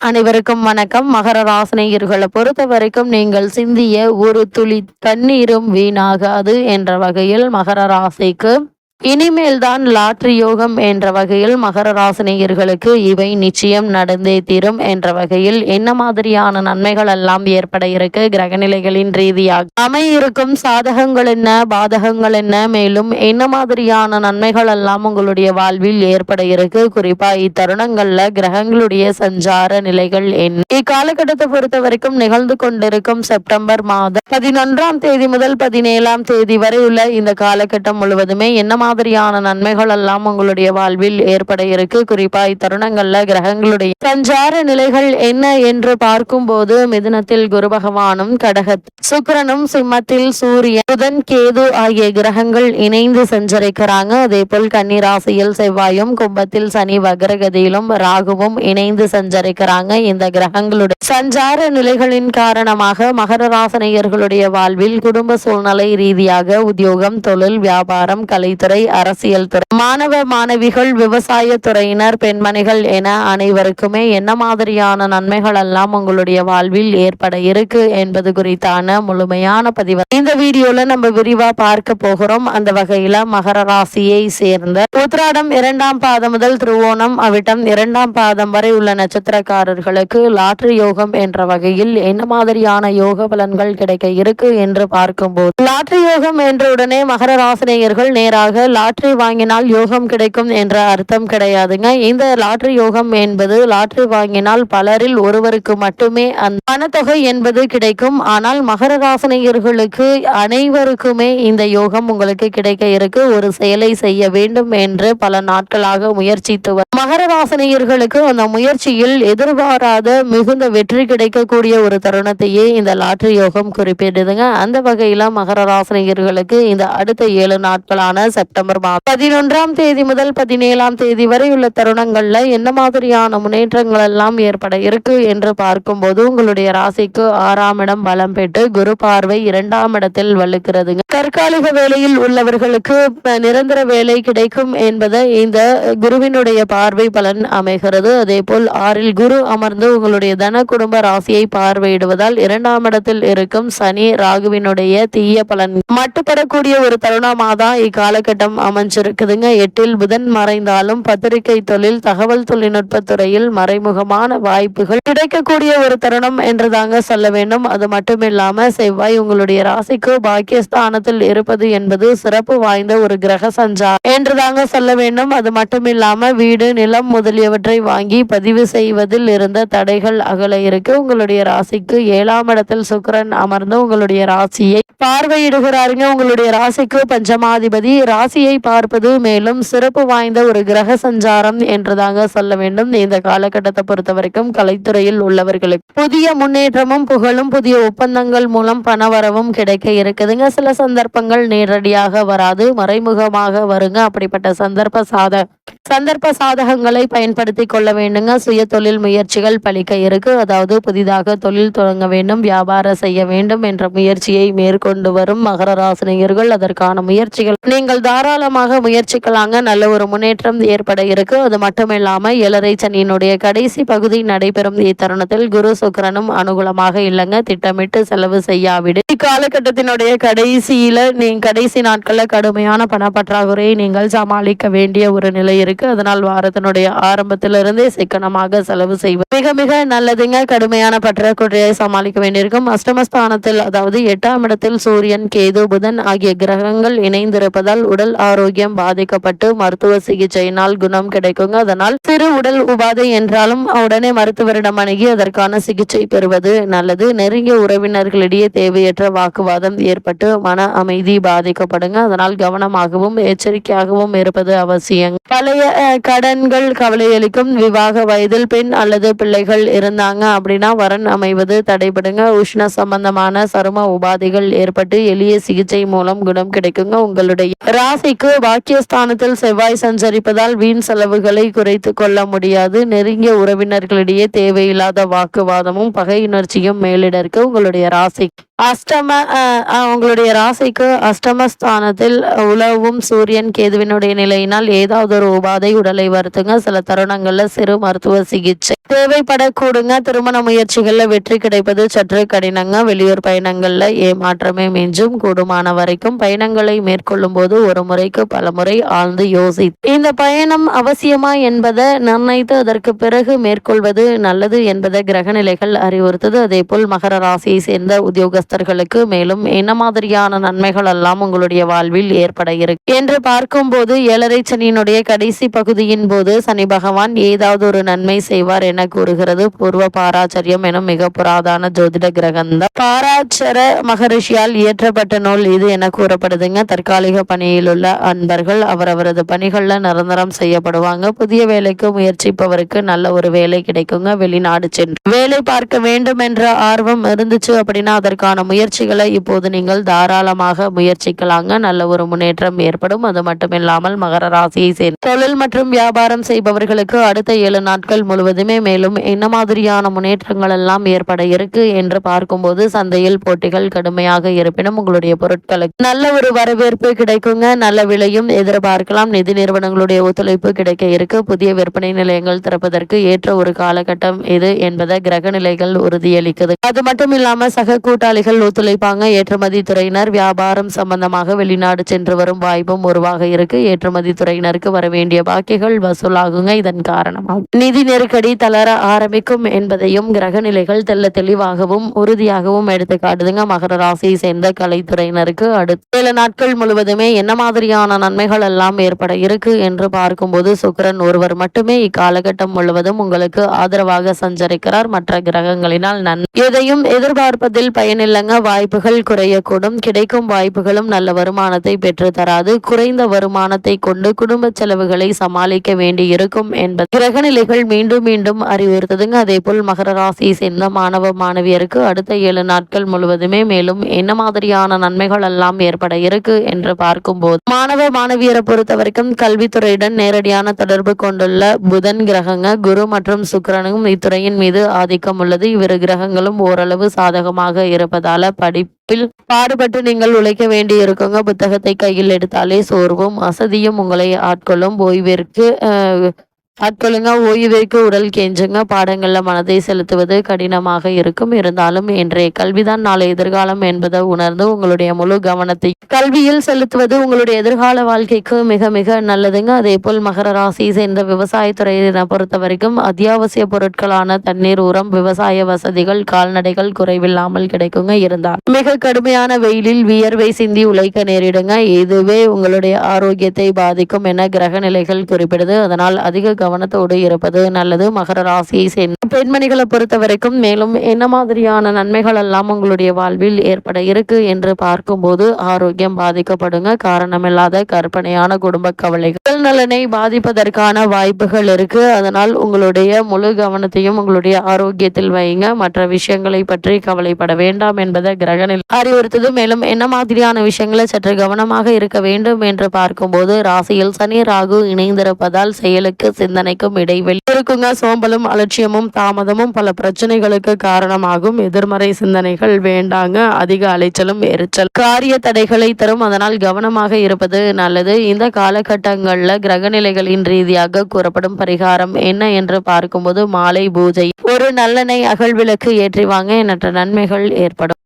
அனைவருக்கும் வணக்கம். மகர ராசினியர்களை பொறுத்த வரைக்கும் நீங்கள் சிந்திய ஒரு துளி தண்ணீரும் வீணாகாது என்ற வகையில் மகர ராசிக்கு இனிமேல் தான் லாட்ரி யோகம் என்ற வகையில் மகர ராசினியர்களுக்கு இவை நிச்சயம் நடந்தே தீரும் என்ற வகையில் என்ன மாதிரியான நன்மைகள் எல்லாம் ஏற்பட இருக்கு? கிரகநிலைகளின் ரீதியாக அமையிருக்கும் சாதகங்கள் என்ன? பாதகங்கள் என்ன? மேலும் என்ன மாதிரியான நன்மைகள் எல்லாம் உங்களுடைய வாழ்வில் ஏற்பட இருக்கு? குறிப்பா இத்தருணங்கள்ல கிரகங்களுடைய சஞ்சார நிலைகள் என்ன? இக்காலகட்டத்தை பொறுத்த வரைக்கும் நிகழ்ந்து கொண்டிருக்கும் செப்டம்பர் மாதம் பதினொன்றாம் தேதி முதல் பதினேழாம் தேதி வரை உள்ள இந்த காலகட்டம் முழுவதுமே என்ன மாதிரியான நன்மைகள் எல்லாம் உங்களுடைய வாழ்வில் ஏற்பட இருக்கு. குறிப்பா இத்தருணங்கள்ல கிரகங்களுடைய சஞ்சார நிலைகள் என்ன என்று பார்க்கும்போது மிதுனத்தில் குரு பகவானும் கடக சுக்கரனும் சிம்மத்தில் சூரியன் புதன் கேது ஆகிய கிரகங்கள் இணைந்து சஞ்சரிக்கிறாங்க. அதே போல் கன்னிராசியில் செவ்வாயும் கும்பத்தில் சனி வக்ரகதியிலும் ராகுவும் இணைந்து சஞ்சரிக்கிறாங்க. இந்த கிரகங்களுடைய சஞ்சார நிலைகளின் காரணமாக மகர ராசனையர்களுடைய வாழ்வில் குடும்ப சூழ்நிலை ரீதியாக உத்தியோகம் தொழில் வியாபாரம் கலைத்துறை அரசியல் துறை மாணவ மாணவிகள் விவசாய துறையினர் பெண்மணிகள் என அனைவருக்குமே என்ன மாதிரியான நன்மைகள் எல்லாம் உங்களுடைய வாழ்வில் ஏற்பட இருக்கு என்பது குறித்தான முழுமையான பதிவு. இந்த வீடியோல நம்ம விரிவா பார்க்க போகிறோம். அந்த வகையில மகர ராசியை சேர்ந்த உத்ராடம் இரண்டாம் பாதம் முதல் திருவோணம் அவிட்டம் இரண்டாம் பாதம் வரை உள்ள நட்சத்திரக்காரர்களுக்கு லாட்ரி யோகம் என்ற வகையில் என்ன மாதிரியான யோக பலன்கள் கிடைக்க இருக்கு என்று பார்க்கும்போது. லாட்ரி யோகம் என்ற உடனே மகர ராசினியர்கள் நேராக லாட்ரி வாங்கினால் யோகம் கிடைக்கும் என்ற அர்த்தம் கிடையாதுங்க. இந்த லாட்ரி யோகம் என்பது லாட்ரி வாங்கினால் பலரில் ஒருவருக்கு மட்டுமே அந்த பணத்தொகை என்பது கிடைக்கும். ஆனால் மகர ராசனையர்களுக்கு அனைவருக்குமே இந்த யோகம் உங்களுக்கு கிடைக்க இருக்கு. ஒரு செயலை செய்ய வேண்டும் என்று பல நாட்களாக முயற்சித்து மகர ராசனையர்களுக்கு அந்த முயற்சியில் எதிர்பாராத மிகுந்த வெற்றி கிடைக்கக்கூடிய ஒரு தருணத்தையே இந்த லாட்ரி யோகம் குறிப்பிடுதுங்க. அந்த வகையில மகர ராசனையர்களுக்கு இந்த அடுத்த ஏழு நாட்களான செப்டம்பர் மாதம் பதினொன்று ஆறாம் தேதி முதல் பதினேழாம் தேதி வரை உள்ள தருணங்கள்ல என்ன மாதிரியான முன்னேற்றங்கள் எல்லாம் ஏற்பட இருக்கு என்று பார்க்கும்போது உங்களுடைய ராசிக்கு ஆறாம் இடம் பலம் பெற்று குரு பார்வை இரண்டாம் இடத்தில் வலுக்கிறதுங்க. தற்காலிக வேலையில் உள்ளவர்களுக்கு நிரந்தர வேலை கிடைக்கும் என்பதை இந்த குருவினுடைய பார்வை பலன் அமைகிறது. அதே போல் ஆறில் குரு அமர்ந்து உங்களுடைய தன குடும்ப ராசியை பார்வையிடுவதால் இரண்டாம் இடத்தில் இருக்கும் சனி ராகுவினுடைய தீய பலன். மட்டுப்படக்கூடிய ஒரு தருணமாக தான் இக்காலகட்டம் அமைஞ்சிருக்குதுங்க. அமைஞ்சிருக்குதுங்க எட்டில் புதன் மறைந்தாலும் பத்திரிகை தொழில் தகவல் தொழில்நுட்ப துறையில் மறைமுகமான வாய்ப்புகள் கிடைக்கக்கூடிய ஒரு தருணம் என்று தாங்க சொல்ல வேண்டும். அது மட்டும் இல்லாம செவ்வாய் உங்களுடைய ராசிக்கு பாக்கியஸ்தானத்தில் இருப்பது என்பது சிறப்பு வாய்ந்த ஒரு கிரக சஞ்சார் என்று தாங்க சொல்ல வேண்டும். அது மட்டும் இல்லாம வீடு நிலம் முதலியவற்றை வாங்கி பதிவு செய்வதில் இருந்த தடைகள் அகல இருக்கு. உங்களுடைய ராசிக்கு ஏழாம் இடத்தில் சுக்கரன் அமர்ந்து உங்களுடைய ராசியை பார்வையிடுகிறாருங்க. உங்களுடைய ராசிக்கு பஞ்சமாதிபதி. ராசியை பார்ப்பது மே மேலும் சிறப்பு வாய்ந்த ஒரு கிரக சஞ்சாரம் என்றுதாங்க சொல்ல வேண்டும். இந்த காலகட்டத்தை பொறுத்த வரைக்கும் கலைத்துறையில் உள்ளவர்களுக்கு புதிய முன்னேற்றமும் புகழும் புதிய ஒப்பந்தங்கள் மூலம் பணவரவும் கிடைக்க இருக்குதுங்க. சில சந்தர்ப்பங்கள் நேரடியாக வராது மறைமுகமாக வருங்க. அப்படிப்பட்ட சந்தர்ப்ப சாத சந்தர்ப்ப சாதகங்களை பயன்படுத்தி கொள்ள வேண்டுங்க. சுய தொழில் முயற்சிகள் பலிக்க இருக்கு. அதாவது புதிதாக தொழில் தொடங்க வேண்டும் வியாபாரம் செய்ய வேண்டும் என்ற முயற்சியை மேற்கொண்டு வரும் மகர ராசினியர்கள் அதற்கான முயற்சிகள் நீங்கள் தாராளமாக முயற்சி முயற்சிக்கலாங்க நல்ல ஒரு முன்னேற்றம் ஏற்பட இருக்கு. அது மட்டும் இல்லாம ஏழரை சனியினுடைய கடைசி பகுதி நடைபெறும் இத்தருணத்தில் குரு சுக்கரனும் அனுகூலமாக இல்லைங்க. திட்டமிட்டு செலவு செய்யாவிடு. இக்காலகட்டத்தினுடைய கடைசியில நீங்க கடைசி நாட்கள்ல கடுமையான பணப்பற்றாக்குறையை நீங்கள் சமாளிக்க வேண்டிய ஒரு நிலை இருக்கு. அதனால் வாரத்தினுடைய ஆரம்பத்திலிருந்தே சிக்கனமாக செலவு செய்வது மிக மிக நல்லதுங்க. கடுமையான பற்றாக்குறையை சமாளிக்க வேண்டியிருக்கும். அஷ்டமஸ்தானத்தில் அதாவது எட்டாம் இடத்தில் சூரியன் கேது புதன் ஆகிய கிரகங்கள் இணைந்திருப்பதால் உடல் ஆரோக்கியம் பாதிக்கும் அளிக்கப்பட்டு மருத்துவ சிகிச்சையினால் குணம் கிடைக்குங்க. அதனால் சிறு உடல் உபாதை என்றாலும் உடனே மருத்துவரிடம் அணுகி அதற்கான சிகிச்சை பெறுவது நல்லது. நெருங்கிய உறவினர்களிடையே தேவையற்ற வாக்குவாதம் ஏற்பட்டு மன அமைதி பாதிக்கப்படுங்க. அதனால் கவனமாகவும் எச்சரிக்கையாகவும் இருப்பது அவசியம் பழைய கடன்கள் கவலையளிக்கும் விவாக வயதில் பெண் அல்லது பிள்ளைகள் இருந்தாங்க அப்படின்னா வரன் அமைவது தடைபடுங்க. உஷ்ண சம்பந்தமான சரும உபாதைகள் ஏற்பட்டு எளிய சிகிச்சை மூலம் குணம் கிடைக்குங்க. உங்களுடைய ராசிக்கு ஸ்தானத்தில் செவ்வாய் சஞ்சரிப்பதால் வீண் செலவுகளை குறைத்து கொள்ள முடியாது. நெருங்கிய உறவினர்களிடையே தேவையில்லாத வாக்குவாதமும் பகையுணர்ச்சியும் மேலிடருக்கு உங்களுடைய ராசி அஷ்டம உங்களுடைய ராசிக்கு அஷ்டமஸ்தானத்தில் உலவும் சூரியன் கேதுவினுடைய நிலையினால் ஏதாவது ஒரு உபாதை உடலை வருத்துங்க. சில தருணங்கள்ல சிறு மருத்துவ சிகிச்சை. தேவைப்படக்கூடுங்க. திருமண முயற்சிகள்ல வெற்றி கிடைப்பது சற்று கடினங்க. வெளியூர் பயணங்கள்ல ஏமாற்றமே மிஞ்சும். கூடுமான வரைக்கும் பயணங்களை மேற்கொள்ளும் போது ஒரு முறைக்கு பல முறை ஆழ்ந்து யோசி இந்த பயணம் அவசியமா என்பதை நிர்ணயித்து அதற்கு பிறகு மேற்கொள்வது நல்லது என்பதை கிரகநிலைகள் அறிவுறுத்தது. அதே போல் மகர ராசியை சேர்ந்த பக்தர்களுக்கு மேலும் என்ன மாதிரியான நன்மைகள் எல்லாம் உங்களுடைய வாழ்வில் ஏற்பட இருக்கு? என்று பார்க்கும்போது ஏழரை சனியினுடைய கடைசி பகுதியின் போது சனி பகவான் ஏதாவது ஒரு நன்மை செய்வார் என கூறுகிறது. பூர்வ பாராச்சரியம் எனும் மிக புராதான ஜோதிட கிரகந்தம். பாராச்சர மகரிஷியால் இயற்றப்பட்ட நூல் இது என கூறப்படுதுங்க. தற்காலிக பணியில் உள்ள அன்பர்கள் அவரவரது பணிகள்ல நிரந்தரம் செய்யப்படுவாங்க. புதிய வேலைக்கு முயற்சிப்பவருக்கு நல்ல ஒரு வேலை கிடைக்குங்க. வெளிநாடு சென்று வேலை பார்க்க வேண்டும் என்ற ஆர்வம் இருந்துச்சு அப்படின்னா அதற்கான முயற்சிகளை இப்போது நீங்கள் தாராளமாக முயற்சிக்கலாங்க. நல்ல ஒரு முன்னேற்றம் ஏற்படும். அது மட்டுமில்லாமல் மகர ராசியை சேர்ந்த தொழில் மற்றும் வியாபாரம் செய்பவர்களுக்கு அடுத்த ஏழு நாட்கள் முழுவதுமே மேலும் என்ன மாதிரியான முன்னேற்றங்கள் எல்லாம் ஏற்பட இருக்கு என்று பார்க்கும்போது சந்தையில் போட்டிகள் கடுமையாக இருப்பினும் உங்களுடைய பொருட்களுக்கு நல்ல ஒரு வரவேற்பு கிடைக்குங்க. நல்ல விலையும் எதிர்பார்க்கலாம். நிதி நிறுவனங்களுடைய ஒத்துழைப்பு கிடைக்க இருக்கு. புதிய விற்பனை நிலையங்கள் திறப்பதற்கு ஏற்ற ஒரு காலகட்டம் இது என்பதை கிரக நிலைகள் உறுதியளிக்குது. அது மட்டும் இல்லாம சக கூட்டாளிகள் ஒத்துழைப்பாங்க. ஏற்றுமதி துறையினர் வியாபாரம் சம்பந்தமாக வெளிநாடு சென்று வரும் வாய்ப்பும் உருவாக இருக்கு. ஏற்றுமதி துறையினருக்கு வர வேண்டிய பாக்கிகள் வசூலாகுங்க. இதன் காரணமாக நிதி நெருக்கடி தளர ஆரம்பிக்கும் என்பதையும் கிரக நிலைகள் தெல்ல தெளிவாகவும் உறுதியாகவும் எடுத்து காட்டுதுங்க. மகர ராசியை சேர்ந்த கலைத்துறையினருக்கு அடுத்த சில நாட்கள் முழுவதுமே என்ன மாதிரியான நன்மைகள் எல்லாம் ஏற்பட இருக்கு என்று பார்க்கும்போது சுக்கிரன் ஒருவர் மட்டுமே இக்காலகட்டம் முழுவதும் உங்களுக்கு ஆதரவாக சஞ்சரிக்கிறார். மற்ற கிரகங்களினால் நன் எதையும் எதிர்பார்ப்பதில் பயனில்லைங்க வாய்ப்புகள் குறையக்கூடும். கிடைக்கும் வாய்ப்புகளும் நல்ல வருமானத்தை பெற்று தராது. குறைந்த வருமானத்தை கொண்டு குடும்ப செலவுகளை சமாளிக்க வேண்டி இருக்கும் என்பது கிரகநிலைகள் மீண்டும் மீண்டும் அறிவுறுத்துதுங்க. அதே போல் மகர ராசியை சேர்ந்த மாணவ மாணவியருக்கு அடுத்த ஏழு நாட்கள் முழுவதுமே மேலும் என்ன மாதிரியான நன்மைகள் எல்லாம் ஏற்பட இருக்கு என்று பார்க்கும்போது. மாணவ மாணவியரை பொறுத்த வரைக்கும் கல்வித்துறையுடன் நேரடியான தொடர்பு கொண்டுள்ள புதன் கிரகங்க குரு மற்றும் சுக்கிரனும் இத்துறையின் மீது ஆதிக்கம் உள்ளது. இவ்விரு கிரகங்களும் ஓரளவு சாதகமாக இருப்பது இருப்பதால படிப்பில் பாடுபட்டு நீங்கள் உழைக்க வேண்டி இருக்குங்க புத்தகத்தை கையில் எடுத்தாலே சோர்வும் அசதியும் உங்களை ஆட்கொள்ளும். ஓய்விற்கு ஆட்களுங்க ஆட்கொள்ளுங்க ஓய்விற்கு உடல் கெஞ்சுங்க. பாடங்களில் மனதை செலுத்துவது கடினமாக இருக்கும். இருந்தாலும் இன்றைய கல்விதான் நாளை எதிர்காலம் என்பதை உணர்ந்து உங்களுடைய முழு கவனத்தை கல்வியில் செலுத்துவது உங்களுடைய எதிர்கால வாழ்க்கைக்கு மிக மிக நல்லதுங்க. அதே போல் மகர ராசி சேர்ந்த விவசாயத்துறையினை பொறுத்த வரைக்கும் அத்தியாவசிய பொருட்களான தண்ணீர் உரம் விவசாய வசதிகள் கால்நடைகள் குறைவில்லாமல் கிடைக்குங்க. இருந்தால் மிக கடுமையான வெயிலில் வியர்வை சிந்தி உழைக்க நேரிடுங்க. இதுவே உங்களுடைய ஆரோக்கியத்தை பாதிக்கும் என கிரக நிலைகள் குறிப்பிடுது. அதனால் அதிக கவனத்தோடு இருப்பது நல்லது. மகர ராசியை சேர்ந்த பெண்மணிகளை பொறுத்த வரைக்கும் மேலும் என்ன மாதிரியான நன்மைகள் எல்லாம் உங்களுடைய வாழ்வில் ஏற்பட இருக்கு என்று பார்க்கும்போது ஆரோக்கியம் பாதிக்கப்படுங்க. காரணமில்லாத கற்பனையான குடும்ப கவலைகள் உடல் நலனை பாதிப்பதற்கான வாய்ப்புகள் இருக்கு. அதனால் உங்களுடைய முழு கவனத்தையும் உங்களுடைய ஆரோக்கியத்தில் வைங்க. மற்ற விஷயங்களை பற்றி கவலைப்பட வேண்டாம் என்பதை கிரகணில் அறிவுறுத்தது. மேலும் என்ன மாதிரியான விஷயங்களை சற்று கவனமாக இருக்க வேண்டும் என்று பார்க்கும்போது ராசியில் சனி ராகு இணைந்திருப்பதால் செயலுக்கு சிந்தனைக்கும் இடைவெளி இருக்குங்க. சோம்பலும் அலட்சியமும் தாமதமும் பல பிரச்சனைகளுக்கு காரணமாகும். எதிர்மறை சிந்தனைகள் வேண்டாங்க. அதிக அலைச்சலும் எரிச்சல் காரிய தடைகளை தரும். அதனால் கவனமாக இருப்பது நல்லது. இந்த காலகட்டங்கள்ல கிரகநிலைகளின் ரீதியாக கூறப்படும் பரிகாரம் என்ன என்று பார்க்கும்போது மாலை பூஜை. ஒரு நல்லெண்ணெய் அகல் விளக்கு ஏற்றி வாங்க. எண்ணற்ற நன்மைகள் ஏற்படும்.